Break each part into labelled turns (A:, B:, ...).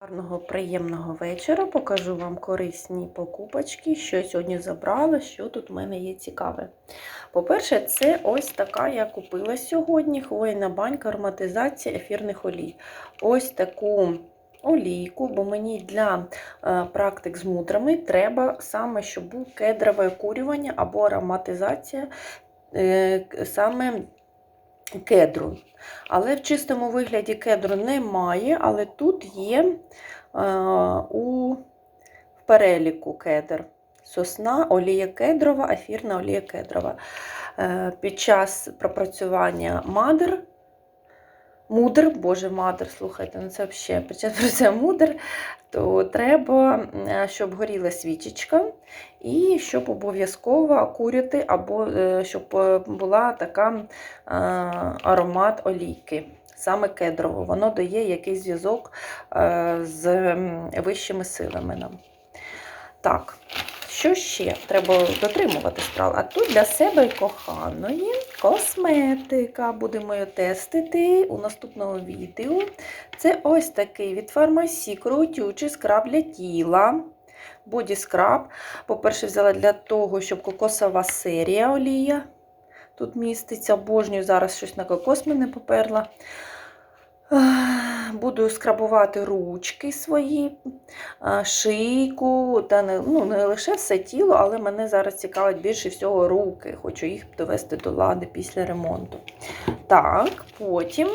A: Гарного, приємного вечора. Покажу вам корисні покупочки, що сьогодні забрала, що тут в мене є цікаве. По-перше, це ось така я купила сьогодні хвойна банька ароматизація ефірних олій. Ось таку олійку, бо мені для е, практик з мудрами треба саме, щоб був кедрове окурювання або ароматизація е, саме кедру. Але в чистому вигляді кедру немає, але тут є е, у переліку кедр. Сосна, олія кедрова, ефірна олія кедрова. Е, під час пропрацювання мадр, мудр, боже, мадр, слухайте, ну це взагалі, під час пропрацювання мудр, то треба, е, щоб горіла свічечка, і щоб обов'язково курити, або е, щоб е, була така аромат олійки, саме кедрово. Воно дає якийсь зв'язок з вищими силами нам. Так, що ще? Треба дотримувати справ. А тут для себе і коханої косметика. Будемо її тестити у наступному відео. Це ось такий від фармасі крутючий скраб для тіла. Боді скраб. По-перше, взяла для того, щоб кокосова серія олія. Тут міститься, обожнюю, зараз щось на кокос мене поперла. Буду скрабувати ручки свої, шийку, та не, ну, не лише все тіло, але мене зараз цікавить більше всього руки. Хочу їх довести до лади після ремонту. Так, потім.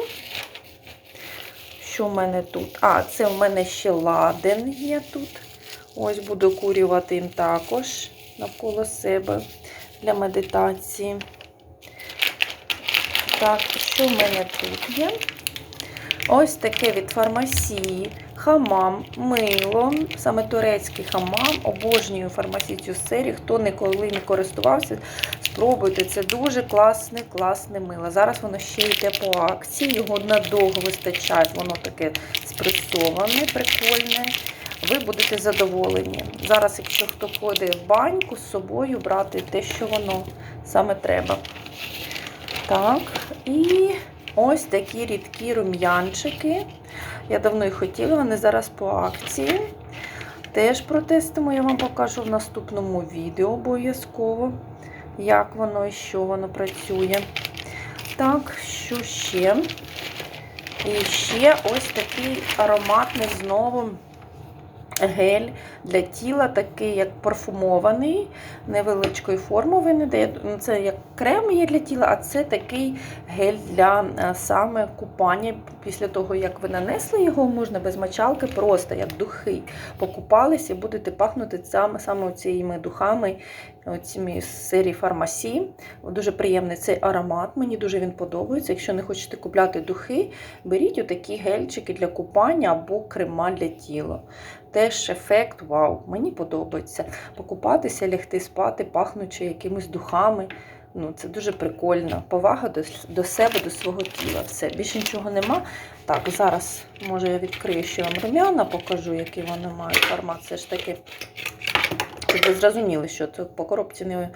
A: Що в мене тут? А, це в мене ще ладен є тут. Ось буду курювати їм також навколо себе для медитації. Так, що в мене тут є? Ось таке від фармасії. Хамам, мило, саме турецький хамам. Обожнюю фармасію цю серію. Хто ніколи не користувався, спробуйте. Це дуже класне, класне мило. Зараз воно ще йде по акції, його надовго вистачає, воно таке спресоване, прикольне. Ви будете задоволені. Зараз, якщо хто ходить в баньку з собою, брати те, що воно саме треба. Так, і ось такі рідкі рум'янчики. Я давно їх хотіла, вони зараз по акції. Теж протестимо, я вам покажу в наступному відео обов'язково, як воно і що воно працює. Так, що ще? І ще ось такий ароматний знову гель для тіла, такий як парфумований, невеличкої форми він іде. Ну, Це як крем є для тіла, а це такий гель для е, саме купання. Після того, як ви нанесли його, можна без мочалки, просто як духи покупалися і будете пахнути саме, саме цими духами, цими серії фармасі. Дуже приємний цей аромат, мені дуже він подобається. Якщо не хочете купляти духи, беріть отакі гельчики для купання або крема для тіла. Теж ефект вау, мені подобається. Покупатися, лягти спати, пахнучи якимись духами. Ну, Це дуже прикольно. Повага до, до себе, до свого тіла. Все, більше нічого нема. Так, зараз, може, я відкрию ще вам рум'яна, покажу, які вони мають формат. Все ж таки, щоб ви зрозуміли, що це по коробці не,